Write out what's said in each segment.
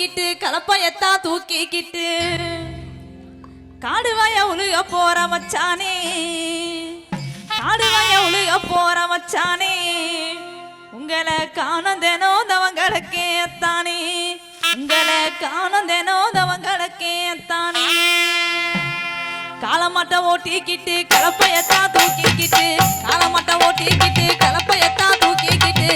ஓட்டிக்கிட்டு கலப்பையத்தான் தூக்கிக்கிட்டு காடுவாய உழுக போற மச்சானே. காடுவாய உழுக போற மச்சானே. உங்களை காணும் தினோ தவங்களுக்கே தானே உங்களை காணும் தினோ தவங்களுக்கே தானே காலமாட்ட ஓட்டிக்கிட்டு கலப்பையத்தான் தூக்கிக்கிட்டு காலமாட்ட ஓட்டிக்கிட்டு கலப்பையத்தான் தூக்கிக்கிட்டு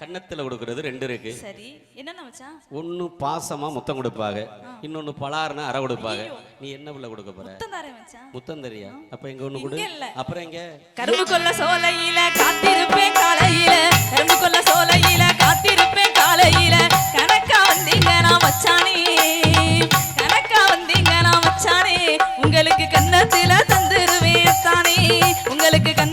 கன்னத்துல கொடுக்கறது ரெண்டு இருக்கு. சரி. என்னென்ன வச்சான் ஒண்ணு பாசமா முத்தம் கொடுப்பாங்க. இன்னொன்னு பலாருனா அரை கொடுப்பாங்க. நீ என்ன புள்ள கொடுக்க போற? முத்தம் தெரியா? அப்ப எங்க ஒண்ணு கொடு. அப்புறம் எங்க? கரும்பு கொள்ள சோலையில காத்திருப்பேன் காலையில. கரும்பு கொள்ள சோலையில காத்திருப்பேன் காலையில. கணக்கா வந்தீங்க நான் வச்சானே கணக்கா வந்தீங்க நான் வச்சானே உங்களுக்கு கண்ணத்துல தந்துருவேன் தானே. உங்களுக்கு கண்ணத்துல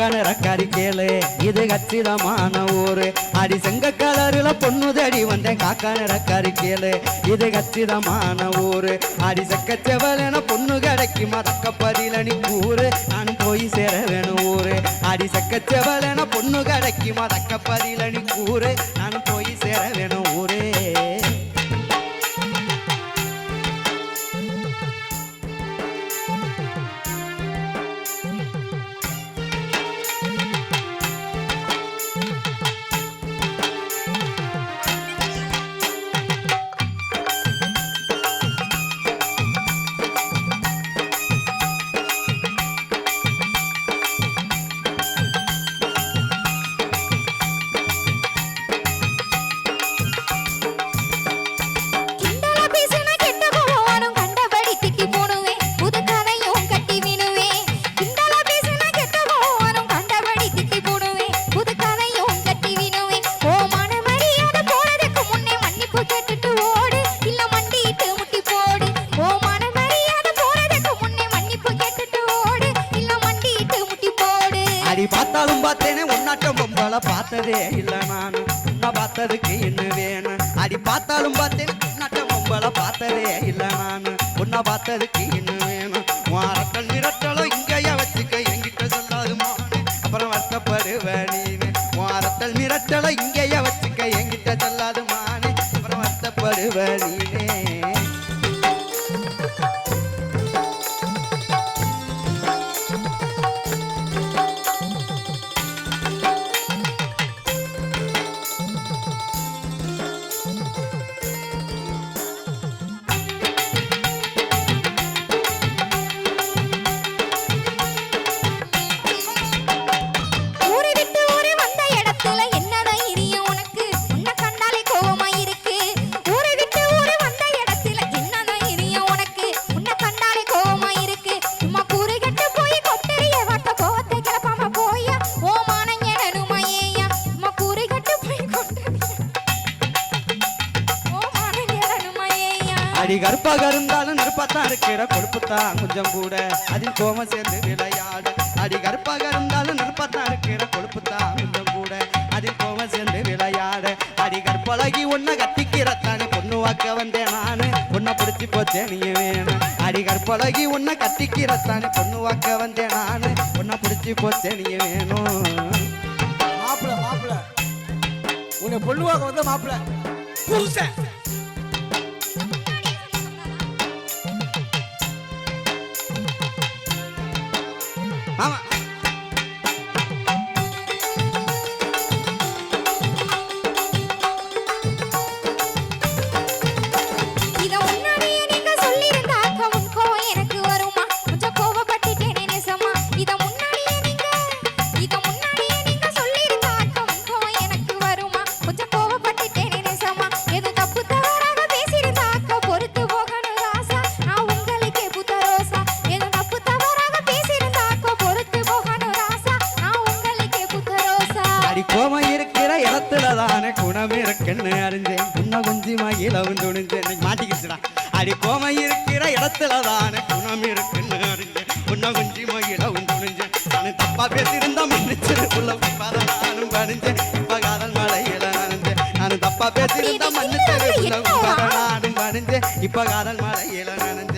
வந்தேன் காக்கான கேளு. இது கச்சிதமான ஊரு. அடி செங்க கலருல பொண்ணுதடி வந்தேன். காக்கான ரக்காரி கேளு. இது கச்சிதமான ஊரு. அடி செக்கச்சவளன பொண்ணு கிடைக்குமா? தக்கப்பதில நீ கூறு. நான் போய் சேர வேணும் ஊரு. அடி செக்கச்சவளன பொண்ணு கிடைக்குமா? தக்கப்பதில நீ கூறு. நான் போய் சேர வேணும் பார்த்ததே இல்ல நானு. உன்னை பார்த்ததுக்கு இன்னும் வேணும் அடி பார்த்தாலும் பார்த்தேன் நட்ட பொம்பளை பார்த்ததே இல்ல நானு. உன்னை பார்த்ததுக்கு இன்னும் வேணும் உன் அரட்டல் இங்கேயே வச்சுக்க எங்கிட்ட சொல்லாது அப்புறம் வருத்தப்படுவ நீனு. உன் அரட்டல் இங்கேயே வச்சுக்க என்கிட்ட சொல்லாதுமானே அப்புறம் வருத்தப்படுவ நீ அடி கருப்பாக இருந்தாலும் நெருப்பாத்தான் இருக்கிற கொழுப்புத்தான் கொஞ்சம் கூட. அதில் கோமம் சேர்ந்து விளையாடு. அடி கருப்பாக இருந்தாலும் நெருப்பாத்தான் இருக்கிற கொழுப்புத்தான் கொஞ்சம் கூட. அதில் கோமம் சேர்ந்து விளையாடு. அடி கற்பழகி உன்னை கத்திக்கிறத்தானே பொண்ணு வாக்க வந்தேன் நானு. உன்னை பிடிச்சி போச்சேன் நீ வேணும் அடி கற்பழகி உன்னை கத்திக்கிறத்தானே பொண்ணு வாக்க வந்தேன் நானு. உன்னை பிடிச்சி போச்சேன் நீ வேணும் மாப்பிள மாப்பிள. உன்னை பொண்ணுவாக்க வந்த மாப்பிள. புருஷன். அவன் தானே குணம் அறிஞ்சேன் உன்னை குஞ்சி மகிழவும் துணிஞ்சேன் மாட்டிக்கிச்சுடா. அடி கோமை இருக்கிற இடத்துல தானே குணம் இருக்குன்னு அறிஞ்சேன் உன்னை குஞ்சி மகிழவும் துணிஞ்சேன் நான் தப்பா பேசியிருந்தா மன்னிச்சு உள்ள பத பணிஞ்சேன் இப்ப காதல் மலையில நனைஞ்சேன் நான் தப்பா பேசியிருந்தா மன்னிச்சு உள்ள பத பணிஞ்சேன் இப்ப காதல் மலையில நனைஞ்சேன்